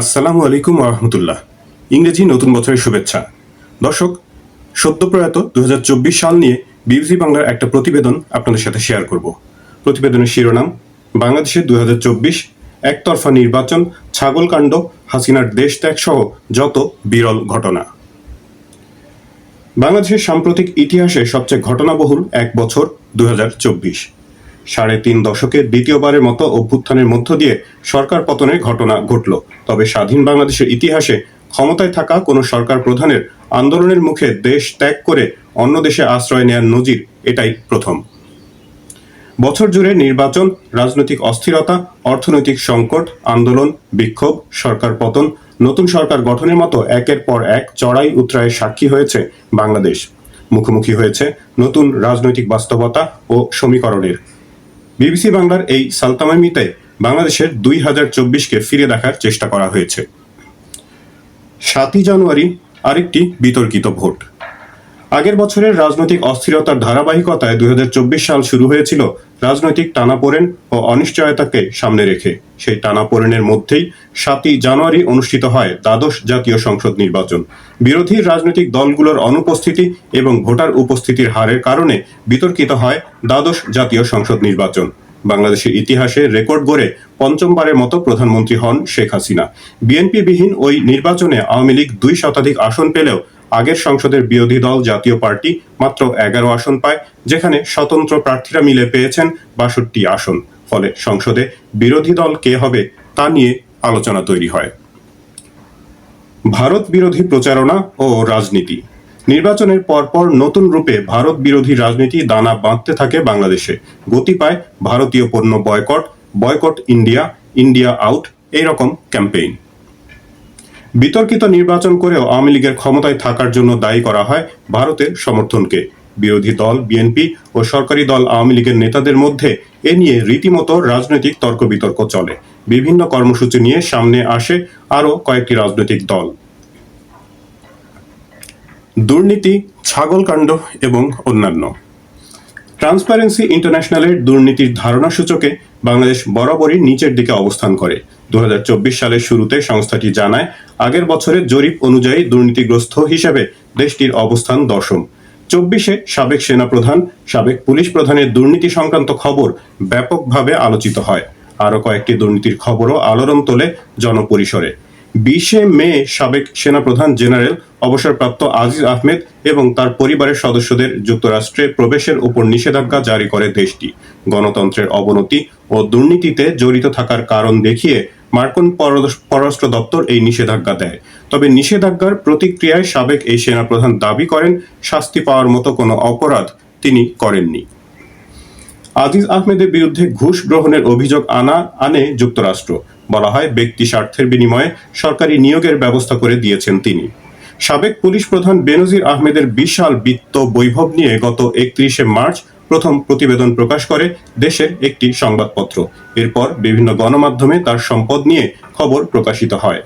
আসসালামু আলাইকুম আহমতুল্লাহ ইংরেজি নতুন বছরের শুভেচ্ছা। দর্শক সদ্য প্রয়াত দু সাল নিয়ে বিবিসি বাংলার একটা প্রতিবেদন আপনাদের সাথে শেয়ার করব। প্রতিবেদনের শিরোনাম, বাংলাদেশের দু হাজার চব্বিশ একতরফা নির্বাচন, ছাগলকাণ্ড, হাসিনার দেশ ত্যাগ সহ যত বিরল ঘটনা। বাংলাদেশের সাম্প্রতিক ইতিহাসে সবচেয়ে ঘটনাবহুল এক বছর দু হাজার চব্বিশ। সাড়ে তিন দশকের দ্বিতীয়বারের মতো অভ্যুত্থানের মধ্য দিয়ে সরকার পতনের ঘটনা ঘটল। তবে স্বাধীন বাংলাদেশের ইতিহাসে ক্ষমতায় থাকা কোনো সরকার প্রধানের আন্দোলনের মুখে দেশ ত্যাগ করে অন্য দেশে আশ্রয় নেয়ার নজির এটাই প্রথম। বছর জুড়ে নির্বাচন, রাজনৈতিক অস্থিরতা, অর্থনৈতিক সংকট, আন্দোলন, বিক্ষোভ, সরকার পতন, নতুন সরকার গঠনের মতো একের পর এক চড়াই উত্তরায়ের সাক্ষী হয়েছে বাংলাদেশ। মুখোমুখি হয়েছে নতুন রাজনৈতিক বাস্তবতা ও সমীকরণের। বিবিসি বাংলার এই সালতামামিতে বাংলাদেশের দুই হাজার চব্বিশকে ফিরে দেখার চেষ্টা করা হয়েছে। সাতই জানুয়ারি আরেকটি বিতর্কিত ভোট। আগের বছরের রাজনৈতিক অস্থিরতার ধারাবাহিকতায় দুই হাজার চব্বিশ সাল শুরু হয়েছিল রাজনৈতিক টানাপোড়েন ও অনিশ্চয়তাকে সামনে রেখে। সেই টানাপোড়েনের মধ্যেই সাতই জানুয়ারি অনুষ্ঠিত হয় দ্বাদশ জাতীয় সংসদ নির্বাচন। বিরোধী রাজনৈতিক দলগুলোর অনুপস্থিতি এবং ভোটার উপস্থিতির হারের কারণে বিতর্কিত হয় দ্বাদশ জাতীয় সংসদ নির্বাচন। বাংলাদেশের ইতিহাসে রেকর্ড গড়ে পঞ্চমবারের মতো প্রধানমন্ত্রী হন শেখ হাসিনা। বিএনপি বিহীন ওই নির্বাচনে আওয়ামী লীগ দুই শতাধিক আসন পেলেও আগের সংসদের বিরোধী দল জাতীয় পার্টি মাত্র এগারো আসন পায়, যেখানে স্বতন্ত্র প্রার্থীরা মিলে পেয়েছেন বাষট্টি আসন। ফলে সংসদে বিরোধী দল কে হবে তা নিয়ে আলোচনা তৈরি হয়। ভারত বিরোধী প্রচারণা ও রাজনীতি। নির্বাচনের পরপর নতুন রূপে ভারত বিরোধী রাজনীতি দানা বাঁধতে থাকে বাংলাদেশে। গতি পায় ভারতীয় পণ্য boycott boycott India India out, এইরকম ক্যাম্পেইন। বিতর্কিত নির্বাচন করেও আওয়ামী লীগের ক্ষমতায় থাকার জন্য দায়ী করা হয় ভারতের সমর্থনকে। বিরোধী দল, বিএনপি ও সরকারি দল আওয়ামী লীগের নেতাদের মধ্যে এ নিয়ে রীতিমতো রাজনৈতিক তর্ক বিতর্ক চলে। বিভিন্ন কর্মসূচি নিয়ে সামনে আসে আরও কয়েকটি রাজনৈতিক দল। দুর্নীতি, ছাগলকাণ্ড এবং অন্যান্য। ট্রান্সপারেন্সি ইন্টারন্যাশনালের দুর্নীতির ধারণা সূচকে বাংলাদেশ বরাবরই নিচের দিকে অবস্থান করে। দু হাজার চব্বিশ সালের শুরুতে সংস্থাটি জানায়, আগের বছরের জরিপ অনুযায়ী দুর্নীতিগ্রস্ত হিসেবে দেশটির অবস্থান দশম। চব্বিশে সাবেক সেনাপ্রধান, সাবেক পুলিশ প্রধানের দুর্নীতি সংক্রান্ত খবর ব্যাপকভাবে আলোচিত হয়। আরও কয়েকটি দুর্নীতির খবরও আলোড়ন তোলে জনপরিসরে। বিশে মে সাবেক সেনাপ্রধান জেনারেল অবসরপ্রাপ্ত আজিজ আহমেদ এবং তার পরিবারের সদস্যদের যুক্তরাষ্ট্রে প্রবেশের উপর নিষেধাজ্ঞা জারি করে দেশটি। গণতন্ত্রের অবনতি ও দুর্নীতিতে জড়িত থাকার কারণ দেখিয়ে মার্কিন পররাষ্ট্র- দপ্তর এই নিষেধাজ্ঞা দেয়। তবে নিষেধাজ্ঞার প্রতিক্রিয়ায় সাবেক এই সেনাপ্রধান দাবি করেন, শাস্তি পাওয়ার মতো কোনো অপরাধ তিনি করেননি। আজিজ আহমেদের বিরুদ্ধে ঘুষ গ্রহণের অভিযোগ আনা, আনে যুক্তরাষ্ট্র। বলা হয়, ব্যক্তি স্বার্থের বিনিময়ে সরকারি নিয়োগের ব্যবস্থা করে দিয়েছেন তিনি। সাবেক পুলিশ প্রধান বেনজির আহমেদের বিশাল বিত্ত বৈভব নিয়ে গত একত্রিশে মার্চ প্রথম প্রতিবেদন প্রকাশ করে দেশের একটি সংবাদপত্র। এরপর বিভিন্ন গণমাধ্যমে তার সম্পদ নিয়ে খবর প্রকাশিত হয়।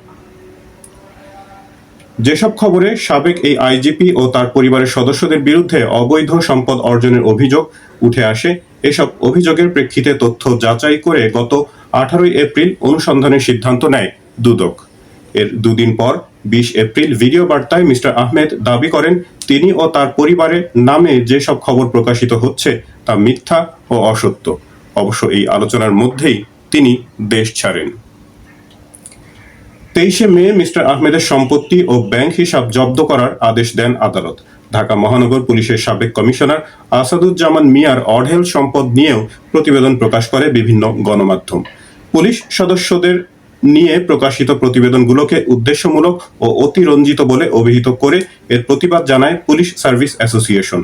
যেসব খবরে সাবেক এই আইজিপি ও তার পরিবারের সদস্যদের বিরুদ্ধে অবৈধ সম্পদ অর্জনের অভিযোগ উঠে আসে, এসব অভিযোগের প্রেক্ষিতে তথ্য যাচাই করে গত আঠারোই এপ্রিল অনুসন্ধানের সিদ্ধান্ত নেয় দুদক। এর দুদিন পর, বিশ এপ্রিল, ভিডিও বার্তায় মিস্টার আহমেদ দাবি করেন, তিনি ও তার পরিবারের নামে যেসব খবর প্রকাশিত হচ্ছে, তা মিথ্যা ও অসত্য। অবশ্য এই আলোচনার মধ্যেই তিনি দেশ ছাড়েন। তেইশে মে, মিস্টার আহমেদের সম্পত্তি ও ব্যাংক হিসাব জব্দ করার আদেশ দেন আদালত। ঢাকা মহানগর পুলিশের সাবেক কমিশনার আসাদুজ্জামান মিয়ার অঢেল সম্পদ নিয়েও প্রতিবেদন প্রকাশ করে বিভিন্ন গণমাধ্যম। পুলিশ সদস্যদের নিয়ে প্রকাশিত প্রতিবেদনগুলোকে উদ্দেশ্যমূলক ও অতিরঞ্জিত বলে অভিহিত করে এর প্রতিবাদ জানায় police service association.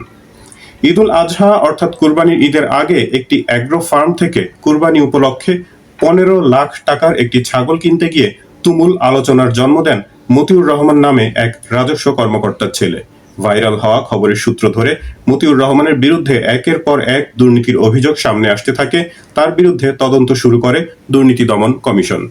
Eidul Azha অর্থাৎ কুরবানির ঈদের আগে একটি অ্যাগ্রো ফার্ম থেকে কুরবানি উপলক্ষে পনেরো লাখ টাকার একটি ছাগল কিনতে গিয়ে তুমুল আলোচনার জন্ম দেন মতিউর রহমান নামে এক রাজস্ব কর্মকর্তার ছেলে। ভাইরাল হওয়া খবরের সূত্র ধরে মতিউর রহমানের বিরুদ্ধে একের পর এক দুর্নীতির অভিযোগ সামনে আসতে থাকে। তার বিরুদ্ধে তদন্ত শুরু করে দুর্নীতি দমন কমিশন।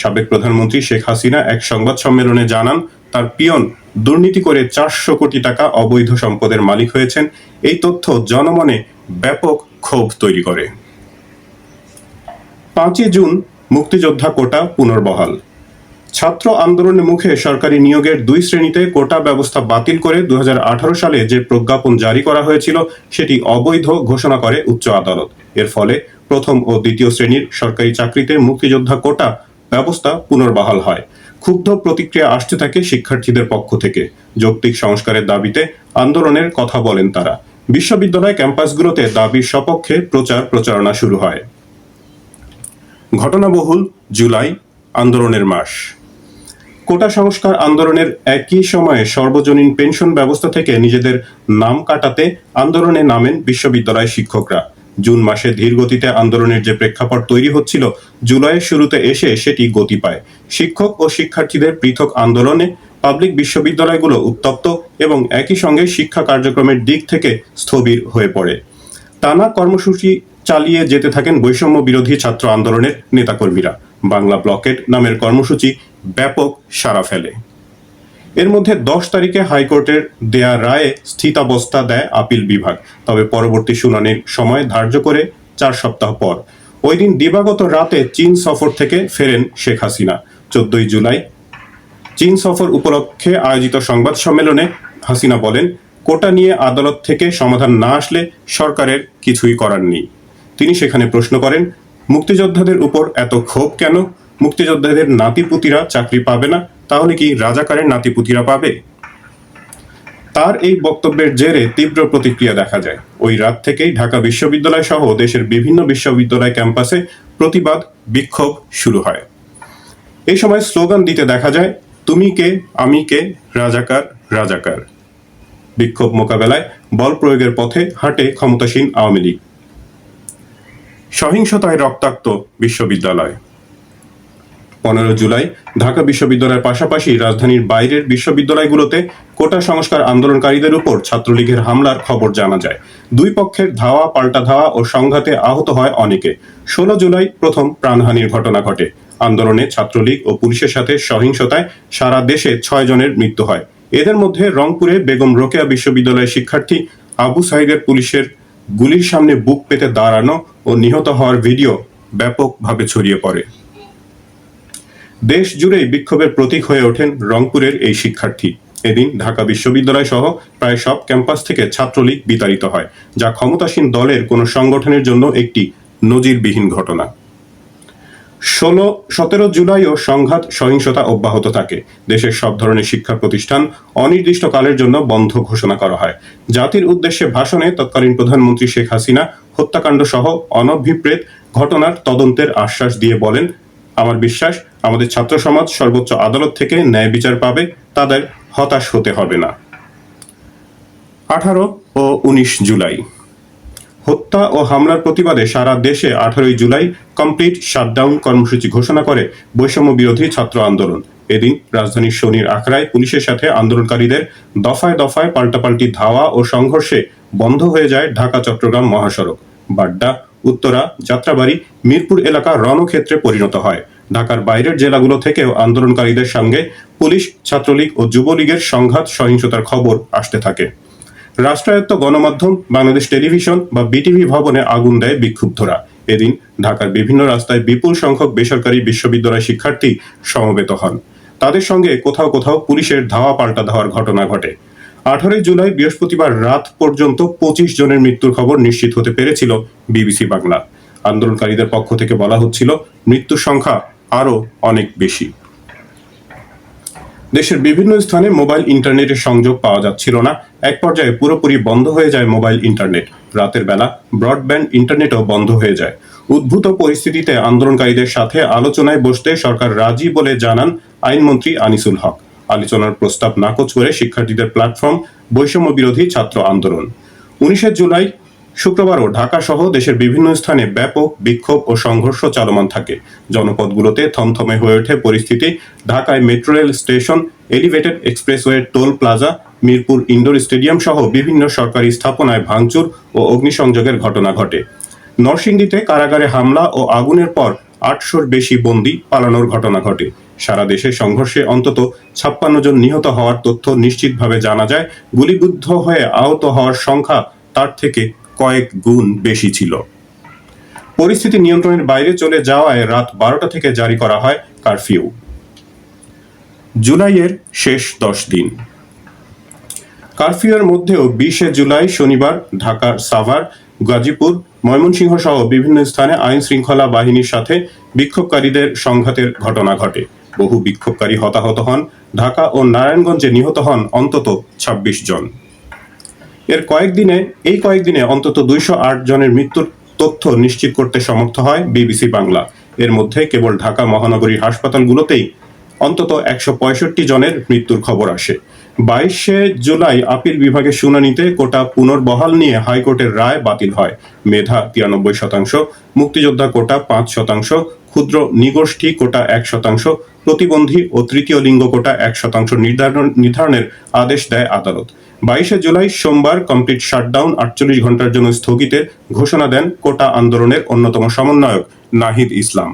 সাবেক প্রধানমন্ত্রী শেখ হাসিনা এক সংবাদ সম্মেলনে জানান, তার পিয়ন দুর্নীতি করে চারশো কোটি টাকা অবৈধ সম্পদের মালিক হয়েছেন। এই তথ্য জনমনে ব্যাপক ক্ষোভ তৈরি করে। পাঁচই জুন মুক্তিযোদ্ধা কোটা পুনর্বহাল। ছাত্র আন্দোলনের মুখে সরকারি নিয়োগের দুই শ্রেণীতে কোটা ব্যবস্থা বাতিল করে দুই হাজার আঠারো সালে যে প্রজ্ঞাপন জারি করা হয়েছিল, সেটি অবৈধ ঘোষণা করে উচ্চ আদালত। এর ফলে প্রথম ও দ্বিতীয় শ্রেণির সরকারি চাকরিতে মুক্তিযোদ্ধা কোটা ব্যবস্থা পুনর্বহাল হয়। ক্ষুব্ধ প্রতিক্রিয়া আসতে থাকে শিক্ষার্থীদের পক্ষ থেকে। যৌক্তিক সংস্কারের দাবিতে আন্দোলনের কথা বলেন তারা। বিশ্ববিদ্যালয় ক্যাম্পাসগুলোতে দাবির সপক্ষে প্রচার প্রচারণা শুরু হয়। ঘটনাবহুল জুলাই আন্দোলনের মাস। কোটা সংস্কার আন্দোলনের একই সময়ে সর্বজনীন পেনশন ব্যবস্থা থেকে নিজেদের নাম কাটাতে আন্দোলনে নামেন বিশ্ববিদ্যালয় শিক্ষকরা। জুন মাসে ধীর গতিতে আন্দোলনের যে প্রেক্ষাপট তৈরি হচ্ছিল, জুলাইয়ের শুরুতে এসে সেটি গতি পায়। শিক্ষক ও শিক্ষার্থীদের পৃথক আন্দোলনে পাবলিক বিশ্ববিদ্যালয়গুলো উত্তপ্ত এবং একই সঙ্গে শিক্ষা কার্যক্রমের দিক থেকে স্থবির হয়ে পড়ে। টানা কর্মসূচি চালিয়ে যেতে থাকেন বৈষম্য বিরোধী ছাত্র আন্দোলনের নেতাকর্মীরা। বাংলা ব্লকেট নামের কর্মসূচি ব্যাপক সাড়া ফেলে। এর মধ্যে দশ তারিখে হাইকোর্টের দেয়া রায়ে স্থিতাবস্থা দেয় আপিল বিভাগ। তবে পরবর্তী শুনানির সময় ধার্য করে চার সপ্তাহ পর। ওই দিন দিবাগত রাতে চীন সফর থেকে ফেরেন শেখ হাসিনা। চোদ্দই জুলাই চীন সফর উপলক্ষে আয়োজিত সংবাদ সম্মেলনে হাসিনা বলেন, কোটা নিয়ে আদালত থেকে সমাধান না আসলে সরকারের কিছুই করার নেই। তিনি সেখানে প্রশ্ন করেন, মুক্তিযোদ্ধাদের উপর এত ক্ষোভ কেন? মুক্তিযোদ্ধাদের নাতিপুতিরা চাকরি পাবে না। তাহলে কি রাজাকারের নাতিপুতিরা পাবে? তার এই বক্তব্যের জেরে তীব্র প্রতিক্রিয়া দেখা যায়। ওই রাত থেকেই ঢাকা বিশ্ববিদ্যালয় সহ দেশের বিভিন্ন বিশ্ববিদ্যালয় ক্যাম্পাসে প্রতিবাদ, বিক্ষোভ শুরু হয়। এই সময় স্লোগান দিতে দেখা যায়, তুমি কে? আমি কে? রাজাকার রাজাকার। বিক্ষোভ মোকাবেলায় বল প্রয়োগের পথে হাঁটে ক্ষমতাসীন আওয়ামী লীগ। সহিংসতায় রক্তাক্ত বিশ্ববিদ্যালয়। পনেরো জুলাই ঢাকা বিশ্ববিদ্যালয়ের পাশাপাশি রাজধানীর বাইরের বিশ্ববিদ্যালয়গুলোতে কোটা সংস্কার আন্দোলনকারীদের উপর ছাত্রলীগের হামলার খবর জানা যায়। দুই পক্ষের ধাওয়া, পাল্টা ধাওয়া ও সংঘাতে আহত হয় অনেকে। ষোলো জুলাই প্রথম প্রাণহানির ঘটনা ঘটে। আন্দোলনে ছাত্রলীগ ও পুলিশের সাথে সহিংসতায় সারা দেশে ছয় জনের মৃত্যু হয়। এদের মধ্যে রংপুরে বেগম রোকেয়া বিশ্ববিদ্যালয়ের শিক্ষার্থী আবু সাইদের পুলিশের গুলির সামনে বুক পেতে দাঁড়ানো ও নিহত হওয়ার ভিডিও ব্যাপকভাবে ছড়িয়ে পড়ে। দেশ জুড়েই বিক্ষোভের প্রতীক হয়ে ওঠেন রংপুরের এই শিক্ষার্থী। এদিন ঢাকা বিশ্ববিদ্যালয় সহ প্রায় সব ক্যাম্পাস থেকে ছাত্রলীগ বিতাড়িত হয়, যা ক্ষমতাসীন দলের কোনো সংগঠনের জন্য একটি নজিরবিহীন ঘটনা। ষোলো, সতেরো জুলাইও সংঘাত, সহিংসতা অব্যাহত থাকে। দেশের সব ধরনের শিক্ষা প্রতিষ্ঠান অনির্দিষ্টকালের জন্য বন্ধ ঘোষণা করা হয়। জাতির উদ্দেশ্যে ভাষণে তৎকালীন প্রধানমন্ত্রী শেখ হাসিনা হত্যাকাণ্ড সহ অনভিপ্রেত ঘটনার তদন্তের আশ্বাস দিয়ে বলেন আমার বিশ্বাস, আমাদের ছাত্র সমাজ সর্বোচ্চ আদালত থেকে ন্যায় বিচার পাবে, তাদের হতাশ হতে হবে না। আঠারো ও উনিশ জুলাই। হত্যা ও হামলার প্রতিবাদে সারা দেশে আঠারোই জুলাই কমপ্লিট শাটডাউন কর্মসূচি ঘোষণা করে বৈষম্য বিরোধী ছাত্র আন্দোলন। এদিন রাজধানীর শনির আখড়ায় পুলিশের সাথে আন্দোলনকারীদের দফায় দফায় পাল্টাপাল্টি ধাওয়া ও সংঘর্ষে বন্ধ হয়ে যায় ঢাকা চট্টগ্রাম মহাসড়ক। বাড্ডা উত্তরা, যাত্রাবাড়ি, মিরপুর এলাকা রণক্ষেত্রে পরিণত হয়। ঢাকার বাইরের জেলাগুলো থেকেও আন্দোলনকারীদের সঙ্গে পুলিশ, ছাত্রলীগ ও যুবলীগের সংঘাত, সহিংসতার খবর আসতে থাকে। রাষ্ট্রায়ত্ত গণমাধ্যম, বাংলাদেশ টেলিভিশন বা বিটিভি ভবনে আগুন দেয় বিক্ষুব্ধরা। এদিন ঢাকার বিভিন্ন রাস্তায় বিপুল সংখ্যক বেসরকারি বিশ্ববিদ্যালয় শিক্ষার্থী সমবেত হন। তাদের সঙ্গে কোথাও কোথাও পুলিশের ধাওয়া পাল্টা ধাওয়ার ঘটনা ঘটে। আঠারোই জুলাই বৃহস্পতিবার রাত পর্যন্ত পঁচিশ জনের মৃত্যুর খবর নিশ্চিত হতে পেরেছিল বিবিসি বাংলা। আন্দোলনকারীদের পক্ষ থেকে বলা হচ্ছিল, মৃত্যুর সংখ্যা আরও অনেক বেশি। দেশের বিভিন্ন স্থানে মোবাইল ইন্টারনেটের সংযোগ পাওয়া যাচ্ছিল না। এক পর্যায়ে পুরোপুরি বন্ধ হয়ে যায় মোবাইল ইন্টারনেট। রাতের বেলা ব্রডব্যান্ড ইন্টারনেটও বন্ধ হয়ে যায়। উদ্ভূত পরিস্থিতিতে আন্দোলনকারীদের সাথে আলোচনায় বসতে সরকার রাজি বলে জানান আইনমন্ত্রী আনিসুল হক। আলোচনার প্রস্তাব নাকচ করে শিক্ষার্থীদের প্ল্যাটফর্ম বৈষম্য বিরোধী ছাত্র আন্দোলন। উনিশে জুলাই, শুক্রবারও ঢাকা সহ দেশের বিভিন্ন স্থানে ব্যাপক বিক্ষোভ ও সংঘর্ষ চলমান থাকে। জনপদগুলোতে থমথমে হয়ে ওঠে পরিস্থিতি। ঢাকায় metro rail station, elevated expressway toll plaza, Mirpur indoor stadium সহ বিভিন্ন সরকারি স্থাপনায় ভাঙচুর ও অগ্নিসংযোগের ঘটনা ঘটে। নরসিংদীতে কারাগারে হামলা ও আগুনের পর আটশোর বেশি বন্দী পালানোর ঘটনা ঘটে। সারা দেশে সংঘর্ষে অন্তত ছাপ্পান্ন জন নিহত হওয়ার তথ্য নিশ্চিতভাবে জানা যায়। গুলিবিদ্ধ হয়ে আহত হওয়ার সংখ্যা তার থেকে কয়েক গুণ বেশি ছিল। পরিস্থিতি নিয়ন্ত্রণের বাইরে চলে যাওয়ায় রাত বারোটা থেকে জারি করা হয় কারফিউ। জুলাইয়ের শেষ দশ দিন। কারফিউয়ের মধ্যেও বিশে জুলাই শনিবার ঢাকার সাভার, গাজীপুর, ময়মনসিংহ সহ বিভিন্ন স্থানে আইন শৃঙ্খলা বাহিনীর সাথে বিক্ষোভকারীদের সংঘাতের ঘটনা ঘটে। বহু বিক্ষোভকারী হতাহত হন। ঢাকা ও নারায়ণগঞ্জে নিহত হন অন্তত ২৬ জন। এর কয়েকদিনে, এই কয়েকদিনে অন্তত দুইশো আট জনের মৃত্যুর তথ্য নিশ্চিত করতে সমর্থ হয় বিবিসি বাংলা। এর মধ্যে কেবল ঢাকা মহানগরীর হাসপাতালগুলোতেই অন্তত একশো পঁয়ষট্টি জনের মৃত্যুর খবর আসে। বাইশে জুলাই আপিল বিভাগের শুনানিতে কোটা পুনর্বহাল নিয়ে হাইকোর্টের রায় বাতিল হয়। মেধা তিরানব্বই শতাংশ, মুক্তিযোদ্ধা কোটা পাঁচ শতাংশ ক্ষুদ্র নিগোষ্ঠী কোটা এক শতাংশ, প্রতিবন্ধী ও তৃতীয় লিঙ্গ কোটা এক শতাংশ নির্ধারণ নির্ধারণের আদেশ দেয় আদালত। বাইশে জুলাই সোমবার কমপ্লিট শাটডাউন আটচল্লিশ ঘণ্টার জন্য স্থগিতের ঘোষণা দেন কোটা আন্দোলনের অন্যতম সমন্বয়ক নাহিদ ইসলাম।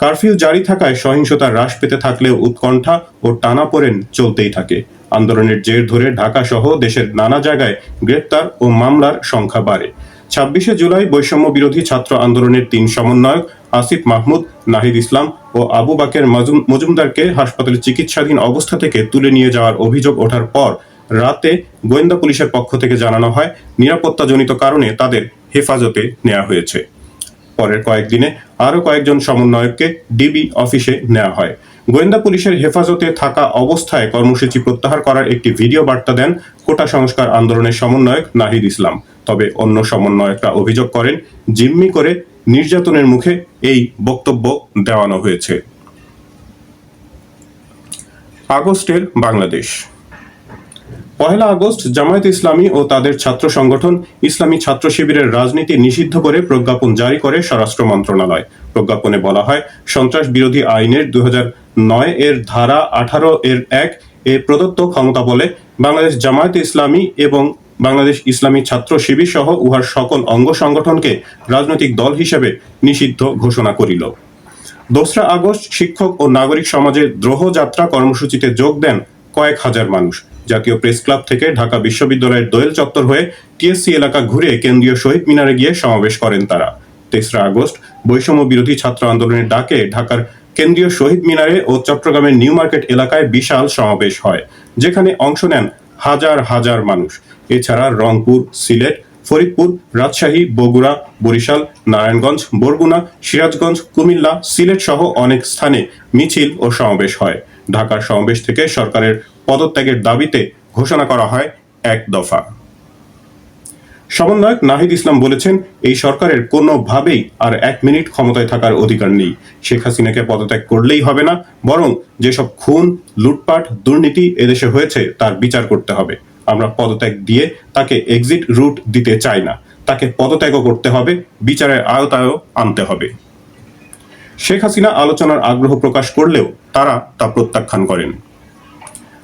কারফিউ জারি থাকায় সহিংসতা হ্রাস পেতে থাকলেও উৎকণ্ঠা ও টানাপোড়েন চলতেই থাকে। আন্দোলনের জের ধরে ঢাকা সহ দেশের নানা জায়গায় গ্রেপ্তার ও মামলার সংখ্যা বাড়ে। ছাব্বিশে জুলাই বৈষম্য বিরোধী ছাত্র আন্দোলনের তিন সমন্বয়ক আসিফ মাহমুদ, নাহিদ ইসলাম ও আবু বাকের মজুমদারকে হাসপাতালে চিকিৎসাধীন অবস্থা থেকে তুলে নিয়ে যাওয়ার অভিযোগ ওঠার পর রাতে গোয়েন্দা পুলিশের পক্ষ থেকে জানানো হয়, নিরাপত্তাজনিত কারণে তাদের হেফাজতে নেওয়া হয়েছে। পরের কয়েকদিনে আরও কয়েকজন সমন্বয়ককে ডিবি অফিসে নেওয়া হয়। গোয়েন্দা পুলিশের হেফাজতে থাকা অবস্থায় কর্মসূচি প্রত্যাহার করার একটি ভিডিও বার্তা দেন কোটা সংস্কার আন্দোলনের সমন্বয়ক নাহিদ ইসলাম। তবে অন্য সমন্বয়করা অভিযোগ করেন, জিম্মি করে নির্যাতনের মুখে এই বক্তব্য দেওয়ানো হয়েছে। আগস্টের বাংলাদেশ। পহেলা আগস্ট জামায়াত ইসলামী ও তাদের ছাত্র সংগঠন ইসলামী ছাত্র শিবিরের রাজনীতি নিষিদ্ধ করে প্রজ্ঞাপন জারি করে স্বরাষ্ট্র মন্ত্রণালয়। প্রজ্ঞাপনে বলা হয়, সন্ত্রাস বিরোধী আইনের দুই এর ধারা আঠারো এর এক এ প্রদত্ত ক্ষমতা বলে বাংলাদেশ জামায়াত ইসলামী এবং বাংলাদেশ ইসলামী ছাত্র শিবির সহ উহার সকল অঙ্গ সংগঠনকে রাজনৈতিক দল হিসেবে নিষিদ্ধ ঘোষণা করিল। দোসরা আগস্ট শিক্ষক ও নাগরিক সমাজের দ্রোহ যাত্রা কর্মসূচিতে যোগ দেন কয়েক হাজার মানুষ। জাতীয় প্রেস ক্লাব থেকে ঢাকা বিশ্ববিদ্যালয়ের দোয়েল চত্বর হয়ে টিএসসি এলাকা ঘুরে কেন্দ্রীয় শহীদ মিনারে গিয়ে সমাবেশ করেন তারা। তেসরা আগস্ট বৈষম্য বিরোধী ছাত্র আন্দোলনের ডাকে ঢাকার কেন্দ্রীয় শহীদ মিনারে ও চট্টগ্রামের নিউ মার্কেট এলাকায় বিশাল সমাবেশ হয়, যেখানে অংশ নেন হাজার হাজার মানুষ। এছাড়া রংপুর, সিলেট, ফরিদপুর, রাজশাহী, বগুড়া, বরিশাল, নারায়ণগঞ্জ, বরগুনা, সিরাজগঞ্জ, কুমিল্লা, সিলেট সহ অনেক স্থানে মিছিল ও সমাবেশ হয়। ঢাকার সমাবেশ থেকে সরকারের পদত্যাগের দাবিতে ঘোষণা করা হয় এক দফা। সমন্বয়ক নাহিদ ইসলাম বলেছেন, এই সরকারের কোনোভাবেই আর এক মিনিট ক্ষমতায় থাকার অধিকার নেই। শেখ হাসিনাকে পদত্যাগ করলেই হবে না, বরং যেসব খুন, লুটপাট, দুর্নীতি এদেশে হয়েছে, তার বিচার করতে হবে। আমরা পদত্যাগ দিয়ে তাকে এক্সিট রুট দিতে চাই না। তাকে পদত্যাগও করতে হবে, বিচারের আয়তায়ও আনতে হবে। শেখ হাসিনা আলোচনার আগ্রহ প্রকাশ করলেও তারা তা প্রত্যাখ্যান করেন।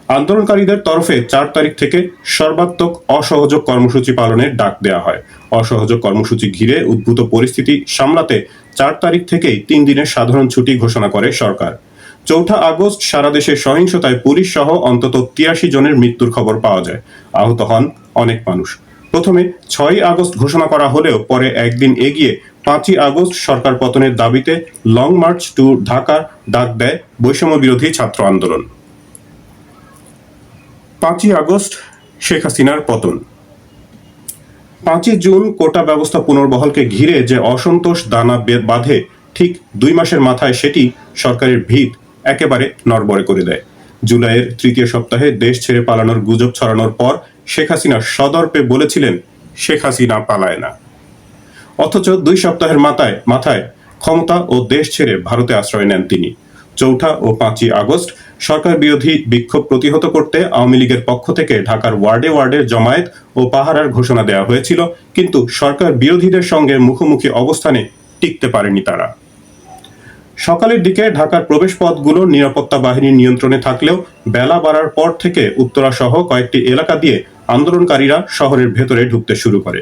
আন্দোলনকারীদের তরফে চার তারিখ থেকে সর্বাত্মক অসহযোগ কর্মসূচি পালনের ডাক দেওয়া হয়। অসহযোগ কর্মসূচি ঘিরে উদ্ভূত পরিস্থিতি সামলাতে চার তারিখ থেকেই তিন দিনের সাধারণ ছুটি ঘোষণা করে সরকার। চৌঠা আগস্ট সারা দেশে সহিংসতায় পুলিশ সহ অন্তত তিয়াশি জনের মৃত্যুর খবর পাওয়া যায়। আহত হন অনেক মানুষ। প্রথমে ছয়ই আগস্ট ঘোষণা করা হলেও পরে একদিন এগিয়ে পাঁচই আগস্ট সরকার পতনের দাবিতে লং মার্চ টু ঢাকার ডাক দেয় বৈষম্য বিরোধী ছাত্র আন্দোলন। পাঁচই আগস্ট শেখ হাসিনার পতন। পাঁচই জুন কোটা ব্যবস্থা পুনর্বহলকে ঘিরে যে অসন্তোষ দানা বাঁধে, ঠিক দুই মাসের মাথায় সেটি সরকারের ভিত। একেবারে নড়বড়ে করে দেয়। জুলাইয়ের তৃতীয় সপ্তাহে দেশ ছেড়ে পালানোর গুজব ছড়ানোর পর শেখ হাসিনা সদর্পে বলেছিলেন, শেখ হাসিনা পালায় না। অথচ দুই সপ্তাহের মাথায় মাথায় ক্ষমতা ও দেশ ছেড়ে ভারতে আশ্রয় নেন তিনি। চৌঠা ও পাঁচই আগস্ট সরকার বিরোধী বিক্ষোভ প্রতিহত করতে আওয়ামী লীগের পক্ষ থেকে ঢাকার ওয়ার্ডে ওয়ার্ডে জমায়েত ও পাহারার ঘোষণা দেওয়া হয়েছিল, কিন্তু সরকার বিরোধীদের সঙ্গে মুখোমুখি অবস্থানে টিকতে পারেনি তারা। সকালের দিকে ঢাকার প্রবেশপথগুলো নিরাপত্তা বাহিনীর নিয়ন্ত্রণে থাকলেও বেলা বাড়ার পর থেকে উত্তরা সহ কয়েকটি এলাকা দিয়ে আন্দোলনকারীরা শহরের ভেতরে ঢুকতে শুরু করে।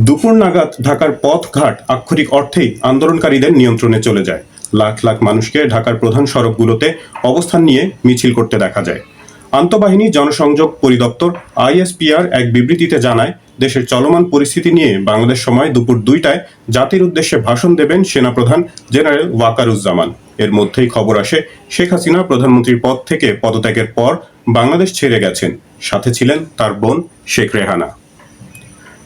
দুপুর নাগাদ ঢাকার পথঘাট আক্ষরিক অর্থেই আন্দোলনকারীদের নিয়ন্ত্রণে চলে যায়। লাখ লাখ মানুষকে ঢাকার প্রধান সড়কগুলোতে অবস্থান নিয়ে মিছিল করতে দেখা যায়। আন্তঃবাহিনী জনসংযোগ পরিদপ্তর আইএসপিআর এক বিবৃতিতে জানায় দেশের চলমান পরিস্থিতি নিয়ে বাংলাদেশ সময় দুপুর দুইটায় জাতির উদ্দেশ্যে ভাষণ দেবেন সেনাপ্রধান জেনারেল ওয়াকারুজ্জামান। এর মধ্যেই খবর আসে, শেখ হাসিনা প্রধানমন্ত্রীর পদ থেকে পদত্যাগের পর বাংলাদেশ ছেড়ে গেছেন। সাথে ছিলেন তার বোন শেখ রেহানা।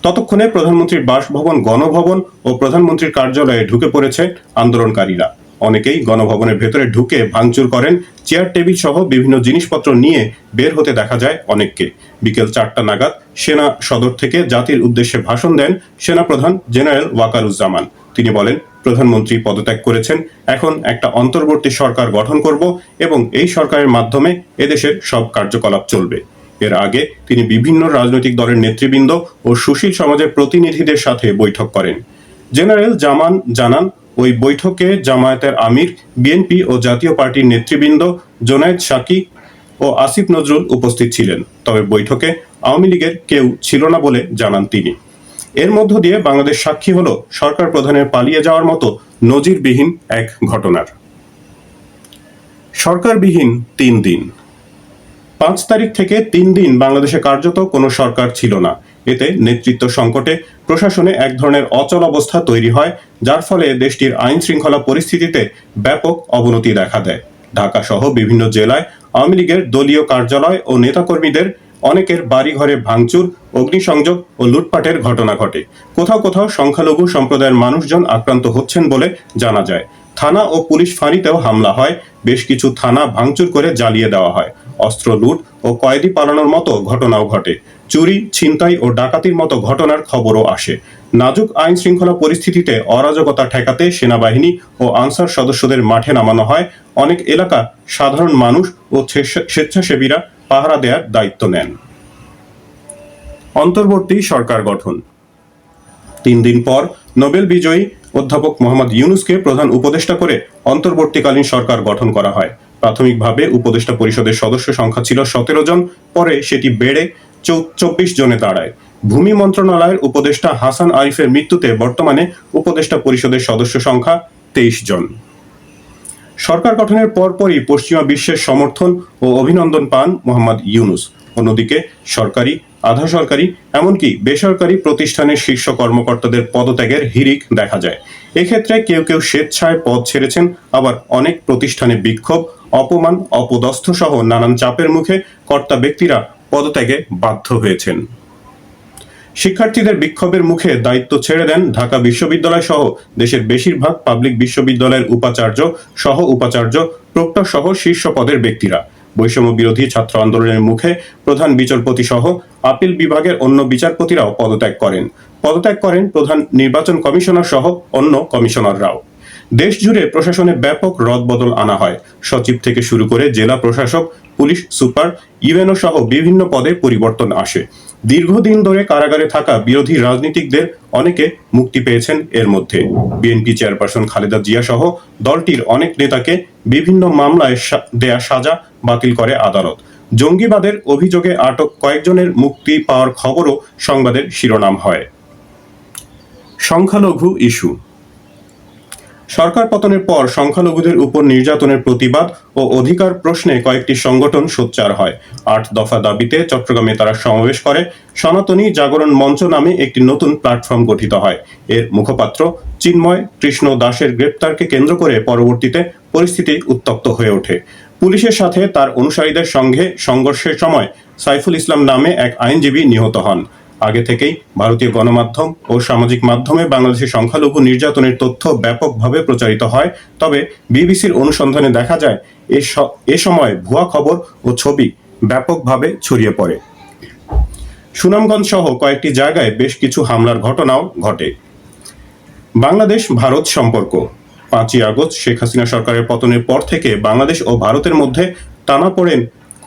ততক্ষণে প্রধানমন্ত্রীর বাসভবন, গণভবন ও প্রধানমন্ত্রীর কার্যালয়ে ঢুকে পড়েছে আন্দোলনকারীরা। অনেকেই গণভবনের ভেতরে ঢুকে ভাঙচুর করেন, চেয়ার, টেবিল সহ বিভিন্ন জিনিসপত্র নিয়ে বের হতে দেখা যায় অনেককে। বিকেল চারটা নাগাদ সেনা সদর থেকে জাতির উদ্দেশ্যে ভাষণ দেন সেনাপ্রধান জেনারেল ওয়াকারুজ্জামান। তিনি বলেন, প্রধানমন্ত্রী পদত্যাগ করেছেন, এখন একটা অন্তর্বর্তী সরকার গঠন করব এবং এই সরকারের মাধ্যমে এদেশের সব কার্যকলাপ চলবে। এর আগে তিনি বিভিন্ন রাজনৈতিক দলের নেতৃবৃন্দ ও সুশীল সমাজের প্রতিনিধিদের সাথে বৈঠক করেন। জেনারেল জামান জানান ওই বৈঠকে জামায়াতের আমির, বিএনপি ও জাতীয় পার্টির নেতৃবৃন্দ জোনায়েদ সাকি ও আসিফ নজরুল উপস্থিত ছিলেন। তবে বৈঠকে আওয়ামী লীগের কেউ ছিল না বলে জানান তিনি। এর মধ্য দিয়ে বাংলাদেশ সাক্ষী হলো সরকার প্রধানের পালিয়ে যাওয়ার মতো নজিরবিহীন এক ঘটনার। সরকারবিহীন তিন দিন। পাঁচ তারিখ থেকে তিন দিন বাংলাদেশে কার্যত কোনো সরকার ছিল না। এতে নেতৃত্ব সংকটে প্রশাসনে এক ধরনের অচল অবস্থা তৈরি হয়, যার ফলে দেশটির আইন শৃঙ্খলা পরিস্থিতিতে ব্যাপক অবনতি দেখা দেয়। ঢাকা সহ বিভিন্ন জেলায় আওয়ামী লীগের দলীয় কার্যালয় ও নেতাকর্মীদের অনেকের বাড়িঘরে ভাঙচুর, অগ্নিসংযোগ ও লুটপাটের ঘটনা ঘটে। কোথাও কোথাও সংখ্যালঘু সম্প্রদায়ের মানুষজন আক্রান্ত হচ্ছেন বলে জানা যায়। থানা ও পুলিশ ফাঁড়িতেও হামলা হয়। বেশ কিছু থানা ভাঙচুর করে জ্বালিয়ে দেওয়া হয়। অস্ত্র লুট ও কয়েদি পালানোর মতো ঘটনাও ঘটে। চুরি, ছিনতাই ও ডাকাতির মতো ঘটনার খবরও আসে। নাজুক আইন শৃঙ্খলা পরিস্থিতিতে অরাজকতা ঠেকাতে সেনাবাহিনী ও আনসার সদস্যদের মাঠে নামানো হয়। অনেক এলাকা সাধারণ মানুষ ও স্বেচ্ছাসেবীরা পাহারা দেওয়ার দায়িত্ব নেন। অন্তর্বর্তী সরকার গঠন। তিন দিন পর নোবেল বিজয়ী অধ্যাপক মোহাম্মদ ইউনুসকে প্রধান উপদেষ্টা করে অন্তর্বর্তীকালীন সরকার গঠন করা হয়। প্রাথমিকভাবে উপদেষ্টা পরিষদের সদস্য সংখ্যা ছিল সতেরো জন, পরে সেটি বেড়ে চব্বিশ জনে দাঁড়ায়। ভূমি মন্ত্রণালয়ের উপদেষ্টা হাসান আরিফের মৃত্যুতে বর্তমানে উপদেষ্টা পরিষদের সদস্য সংখ্যা তেইশ জন। সরকার গঠনের পরপরই পশ্চিমা বিশ্বের সমর্থন ও অভিনন্দন পান মোহাম্মদ ইউনুস। অন্যদিকে সরকারি, আধা সরকারি, এমনকি বেসরকারি প্রতিষ্ঠানের শীর্ষ কর্মকর্তাদের পদত্যাগের হিরিক দেখা যায়। এক্ষেত্রে কেউ কেউ স্বেচ্ছায় পদ ছেড়েছেন, আবার অনেক প্রতিষ্ঠানে বিক্ষোভ, অপমান অপদস্থ সহ নানান চাপের মুখে কর্তা ব্যক্তিরা পদত্যাগে বাধ্য হয়েছেন। শিক্ষার্থীদের বিক্ষোভের মুখে দায়িত্ব ছেড়ে দেন ঢাকা বিশ্ববিদ্যালয় সহ দেশের বেশিরভাগ পাবলিক বিশ্ববিদ্যালয়ের উপাচার্য সহ উপাচার্য, প্রক্টর সহ শীর্ষ পদের ব্যক্তিরা। বৈষম্য বিরোধী ছাত্র আন্দোলনের মুখে প্রধান বিচারপতি সহ আপিল বিভাগের অন্য বিচারপতিরাও পদত্যাগ করেন। পদত্যাগ করেন প্রধান নির্বাচন কমিশনার সহ অন্য কমিশনাররাও। দেশ জুড়ে প্রশাসনে ব্যাপক রদবদল আনা হয়। সচিব থেকে শুরু করে জেলা প্রশাসক, পুলিশ সুপার, ইউএনও সহ বিভিন্ন পদে পরিবর্তন আসে। দীর্ঘদিন ধরে কারাগারে থাকা বিরোধী রাজনীতিকদের অনেকে মুক্তি পেয়েছেন এর মধ্যে। বিএনপি চেয়ারপারসন খালেদা জিয়া সহ দলটির অনেক নেতাকে বিভিন্ন মামলায় দেয়া সাজা বাতিল করে আদালত। জঙ্গিবাদের অভিযোগে আটক কয়েকজনের মুক্তি পাওয়ার খবরও সংবাদের শিরোনাম হয়। সংখ্যালঘু ইস্যু। সরকার পতনের পর সংখ্যালঘুদের উপর নির্যাতনের প্রতিবাদ ও অধিকার প্রশ্নে কয়েকটি সংগঠন সোচ্চার হয়। আট দফা দাবিতে চট্টগ্রামে তারা সমাবেশ করে। সনাতনী জাগরণ মঞ্চ নামে একটি নতুন প্ল্যাটফর্ম গঠিত হয়। এর মুখপাত্র চিন্ময় কৃষ্ণ দাসের গ্রেপ্তারকে কেন্দ্র করে পরবর্তীতে পরিস্থিতি উত্তপ্ত হয়ে ওঠে। পুলিশের সাথে তার অনুসারীদের সঙ্গে সংঘর্ষের সময় সাইফুল ইসলাম নামে এক আইনজীবী নিহত হন। আগে থেকেই ভারতীয় গণমাধ্যম ও সামাজিক মাধ্যমে বাংলাদেশের সংখ্যালঘু নির্যাতনের তথ্য ব্যাপকভাবে প্রচারিত হয়। তবে বিবিসির অনুসন্ধানে দেখা যায়, এ সময় ভুয়া খবর ও ছবি ব্যাপকভাবে ছড়িয়ে পড়ে। সুনামগঞ্জ সহ কয়েকটি জায়গায় বেশ কিছু হামলার ঘটনাও ঘটে। বাংলাদেশ ভারত সম্পর্ক। পাঁচই আগস্ট শেখ হাসিনা সরকারের পতনের পর থেকে বাংলাদেশ ও ভারতের মধ্যে টানাপোড়েন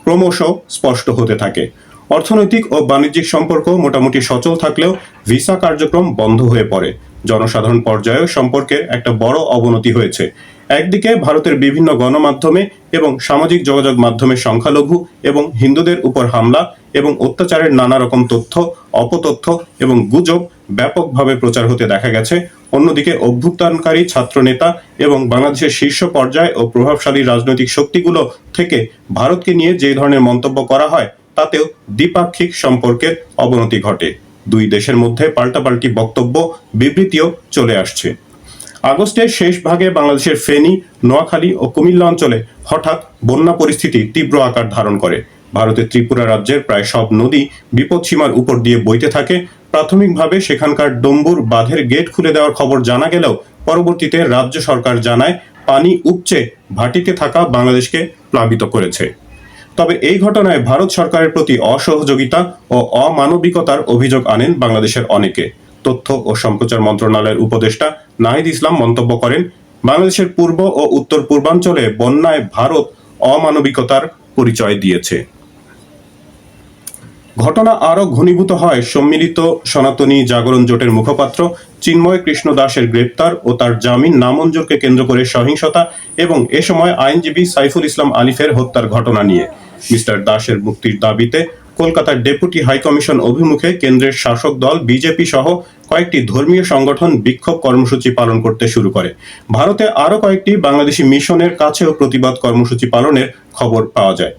ক্রমশ স্পষ্ট হতে থাকে। অর্থনৈতিক ও বাণিজ্যিক সম্পর্ক মোটামুটি সচল থাকলেও ভিসা কার্যক্রম বন্ধ হয়ে পড়ে। জনসাধারণ পর্যায়েও সম্পর্কের একটা বড় অবনতি হয়েছে। একদিকে ভারতের বিভিন্ন গণমাধ্যমে এবং সামাজিক যোগাযোগ মাধ্যমে সংখ্যালঘু এবং হিন্দুদের উপর হামলা এবং অত্যাচারের নানা রকম তথ্য, অপতথ্য এবং গুজব ব্যাপকভাবে প্রচার হতে দেখা গেছে। অন্যদিকে অভ্যুত্থানকারী ছাত্রনেতা এবং বাংলাদেশের শীর্ষ পর্যায় ও প্রভাবশালী রাজনৈতিক শক্তিগুলো থেকে ভারতকে নিয়ে যে ধরনের মন্তব্য করা হয় তাতেও দ্বিপাক্ষিক সম্পর্কের অবনতি ঘটে। দুই দেশের মধ্যে পাল্টাপাল্টি বক্তব্য, বিবৃতিও চলে আসছে। আগস্টের শেষ ভাগে বাংলাদেশের ফেনী, নোয়াখালী ও কুমিল্লা অঞ্চলে হঠাৎ বন্যা পরিস্থিতি তীব্র আকার ধারণ করে। ভারতের ত্রিপুরা রাজ্যের প্রায় সব নদী বিপদসীমার উপর দিয়ে বইতে থাকে। প্রাথমিকভাবে সেখানকার ডম্বুর বাঁধের গেট খুলে দেওয়ার খবর জানা গেলেও পরবর্তীতে রাজ্য সরকার জানায়, পানি উপচে ভাটিতে থাকা বাংলাদেশকে প্লাবিত করেছে। তবে এই ঘটনায় ভারত সরকারের প্রতি অসহযোগিতা ও অমানবিকতার অভিযোগ আনেন বাংলাদেশের অনেকে। তথ্য ও সম্প্রচার মন্ত্রণালয়ের উপদেষ্টা নাহিদ ইসলাম মন্তব্য করেন, বাংলাদেশের পূর্ব ও উত্তর পূর্বাঞ্চলে বন্যায় ভারত অমানবিকতার পরিচয় দিয়েছে। ঘটনা আরও ঘনীভূত হয় সম্মিলিত সনাতনী জাগরণ জোটের মুখপাত্র চিন্ময় কৃষ্ণ দাসের গ্রেপ্তার ও তার জামিন নামঞ্জুরকে কেন্দ্র করে সহিংসতা এবং এ সময় আইনজীবী সাইফুল ইসলাম আলিফের হত্যার ঘটনা নিয়ে। মিস্টার দাসের মুক্তির দাবিতে কলকাতার ডেপুটি হাইকমিশন অভিমুখে কেন্দ্রের শাসক দল, বিজেপি সহ কয়েকটি ধর্মীয় সংগঠন বিক্ষোভ কর্মসূচি পালন করতে শুরু করে। ভারতে আরও কয়েকটি বাংলাদেশি মিশনের কাছেও প্রতিবাদ কর্মসূচি পালনের খবর পাওয়া যায়।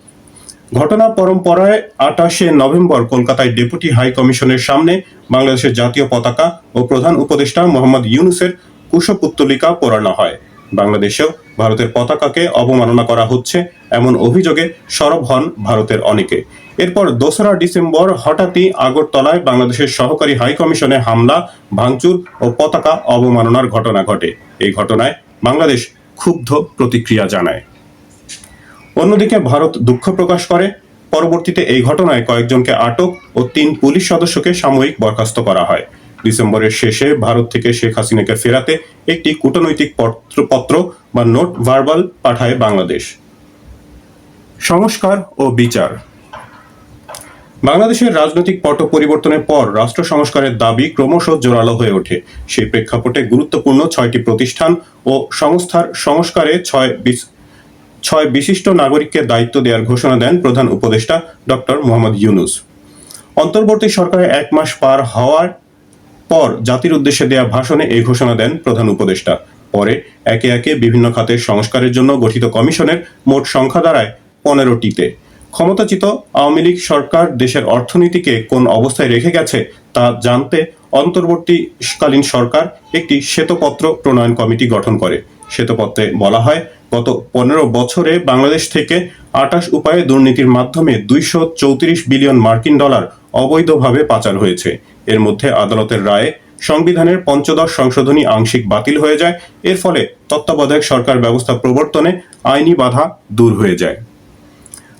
ঘটনা পরম্পরায় আটাশে নভেম্বর কলকাতায় ডেপুটি হাই কমিশনের সামনে বাংলাদেশের জাতীয় পতাকা ও প্রধান উপদেষ্টা মোহাম্মদ ইউনুসের কুশপুত্তলিকা পোড়ানো হয়। বাংলাদেশেও ভারতের পতাকাকে অবমাননা করা হচ্ছে এমন অভিযোগে সরব হন ভারতের অনেকে। এরপর দোসরা ডিসেম্বর হঠাৎই আগরতলায় বাংলাদেশের সহকারী হাই কমিশনে হামলা, ভাঙচুর ও পতাকা অবমাননার ঘটনা ঘটে। এই ঘটনায় বাংলাদেশ ক্ষুব্ধ প্রতিক্রিয়া জানায়। অন্যদিকে ভারত দুঃখ প্রকাশ করে। পরবর্তীতে এই ঘটনায় কয়েকজনকে আটক ও তিন পুলিশ সদস্যকে সাময়িক বরখাস্ত করা হয়। ডিসেম্বরের শেষে ভারত থেকে শেখ হাসিনাকে ফেরাতে একটি কূটনৈতিক পত্র বা নোট ভার্বাল পাঠায় বাংলাদেশ। সংস্কার ও বিচার। বাংলাদেশের রাজনৈতিক পট পরিবর্তনের পর রাষ্ট্র সংস্কারের দাবি ক্রমশ জোরালো হয়ে ওঠে। সেই প্রেক্ষাপটে গুরুত্বপূর্ণ ছয়টি প্রতিষ্ঠান ও সংস্থার সংস্কারে ছয় ছয় বিশিষ্ট নাগরিককে দায়িত্ব দেওয়ার ঘোষণা দেন প্রধান উপদেষ্টা ডক্টর মোহাম্মদ ইউনুস। অন্তর্বর্তী সরকারের এক মাস পার হওয়ার পর জাতির উদ্দেশ্যে দেয়া ভাষণে এই ঘোষণা দেন প্রধান উপদেষ্টা। পরে একে একে বিভিন্ন খাতের সংস্কারের জন্য গঠিত কমিশনের মোট সংখ্যা দাঁড়ায় পনেরোটিতে। ক্ষমতাচিত আওয়ামী লীগ সরকার দেশের অর্থনীতিকে কোন অবস্থায় রেখে গেছে তা জানতে অন্তর্বর্তীকালীন সরকার একটি শ্বেতপত্র প্রণয়ন কমিটি গঠন করে। শ্বেতপত্রে বলা হয় গত পনেরো বছরে বাংলাদেশ থেকে আটাশ উপায়ে দুর্নীতির মাধ্যমে দুইশো চৌত্রিশ বিলিয়ন মার্কিন ডলার অবৈধভাবে পাচার হয়েছে। এর মধ্যে আদালতের রায়ে সংবিধানের পঞ্চদশ সংশোধনী আংশিক বাতিল হয়ে যায়। এর ফলে তত্ত্বাবধায়ক সরকার ব্যবস্থা প্রবর্তনে আইনি বাধা দূর হয়ে যায়।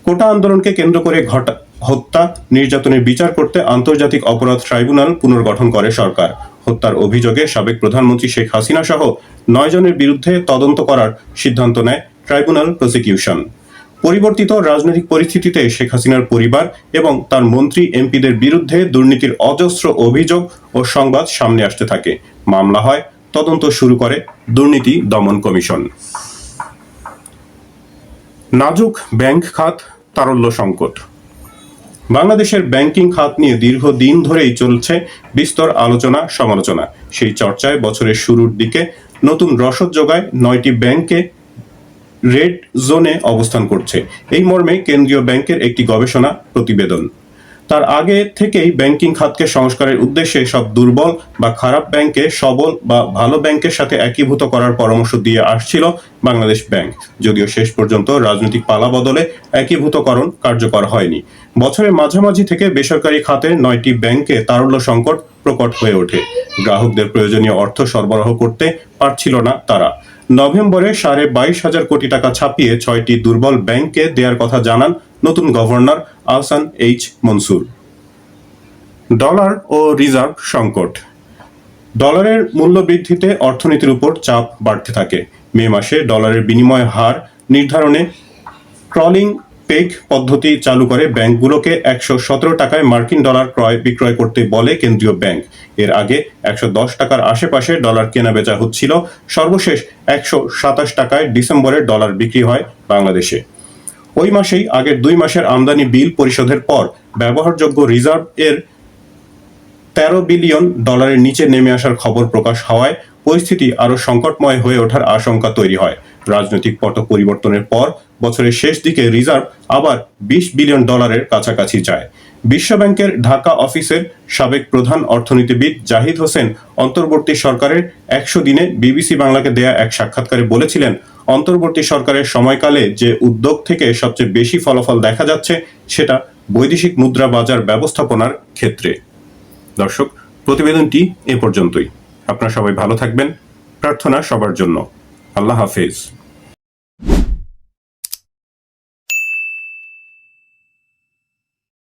কোটা আন্দোলনকে কেন্দ্র করে ঘটা হত্যা, নির্যাতনের বিচার করতে আন্তর্জাতিক অপরাধ ট্রাইব্যুনাল পুনর্গঠন করে সরকার। হত্যার অভিযোগে সাবেক প্রধানমন্ত্রী শেখ হাসিনা সহ নয় জনের বিরুদ্ধে তদন্ত করার সিদ্ধান্ত নেয় ট্রাইব্যুনাল প্রসিকিউশন। পরিবর্তিত রাজনৈতিক পরিস্থিতিতে শেখ হাসিনার পরিবার এবং তার মন্ত্রী, এমপিদের বিরুদ্ধে দুর্নীতির অজস্র অভিযোগ ও সংবাদ সামনে আসতে থাকে। মামলা হয়, তদন্ত শুরু করে দুর্নীতি দমন কমিশন। নাজুক ব্যাংক খাত, তারল্য সংকট। বাংলাদেশের ব্যাংকিং খাত নিয়ে দীর্ঘদিন ধরেই চলছে বিস্তর আলোচনা, সমালোচনা। সেই চর্চায় বছরের শুরুর দিকে নতুন রসদ যোগায় নয়টি ব্যাংকে রেড জোনে অবস্থান করছে। এই মর্মে কেন্দ্রীয় ব্যাংকের একটি গবেষণা প্রতিবেদন। তার আগে থেকেই ব্যাংকিং খাতকে সংস্কারের উদ্দেশ্যে সব দুর্বল বা খারাপ ব্যাংকে সবল বা ভালো ব্যাংকের সাথে একীভূত করার পরামর্শ দিয়ে আসছিল বাংলাদেশ ব্যাংক। যদিও শেষ পর্যন্ত রাজনৈতিক পালা বদলে একীভূতকরণ কার্যকর হয়নি। বছরের মাঝামাঝি থেকে বেসরকারি খাতের নয়টি ব্যাংকে তারল্য সংকট প্রকট হয়ে ওঠে। গ্রাহকদের প্রয়োজনীয় অর্থ সরবরাহ করতে পারছিল না তারা। নভেম্বরে সাড়ে বাইশ হাজার কোটি টাকা ছাপিয়ে ছয়টি দুর্বল ব্যাংককে দেওয়ার কথা জানান নতুন governor Ahsan H Mansur. Dollar ও রিজার্ভ সংকট। ডলারের মূল্য বৃদ্ধিতে অর্থনীতির উপর চাপ বাড়তে থাকে। মে মাসে ডলারের বিনিময় হার নির্ধারণে ক্রলিং পেগ পদ্ধতি চালু করে ব্যাংকগুলোকে একশো সতেরো টাকায় মার্কিন ডলার ক্রয় বিক্রয় করতে বলে কেন্দ্রীয় ব্যাংক। এর আগে একশো দশ টাকার আশেপাশে ডলার কেনা বেচা হচ্ছিল। সর্বশেষ একশো সাতাশ টাকায় ডিসেম্বরে ডলার বিক্রি হয় বাংলাদেশে। ওই মাসেই আগের দুই মাসের আমদানি বিল পরিশোধের পর ব্যবহারযোগ্য রিজার্ভ এর তেরো বিলিয়ন ডলারের নিচে নেমে আসার খবর প্রকাশ হওয়ায় পরিস্থিতি আরও সংকটময় হয়ে ওঠার আশঙ্কা তৈরি হয়। রাজনৈতিক পট পরিবর্তনের পর বছরের শেষ দিকে রিজার্ভ আবার বিশ বিলিয়ন ডলারের কাছাকাছি যায়। বিশ্বব্যাংকের ঢাকা অফিসের সাবেক প্রধান অর্থনীতিবিদ জাহিদ হোসেন অন্তর্বর্তী সরকারের একশো দিনে বিবিসি বাংলাকে দেয়া এক সাক্ষাৎকারে বলেছিলেন অন্তর্বর্তী সরকারের সময়কালে যে উদ্যোগ থেকে সবচেয়ে বেশি ফলাফল দেখা যাচ্ছে, সেটা বৈদেশিক মুদ্রা বাজার ব্যবস্থাপনার ক্ষেত্রে। দর্শক, প্রতিবেদনটি এ পর্যন্তই। আপনারা সবাই ভালো থাকবেন। প্রার্থনা সবার জন্য। আল্লাহ হাফেজ।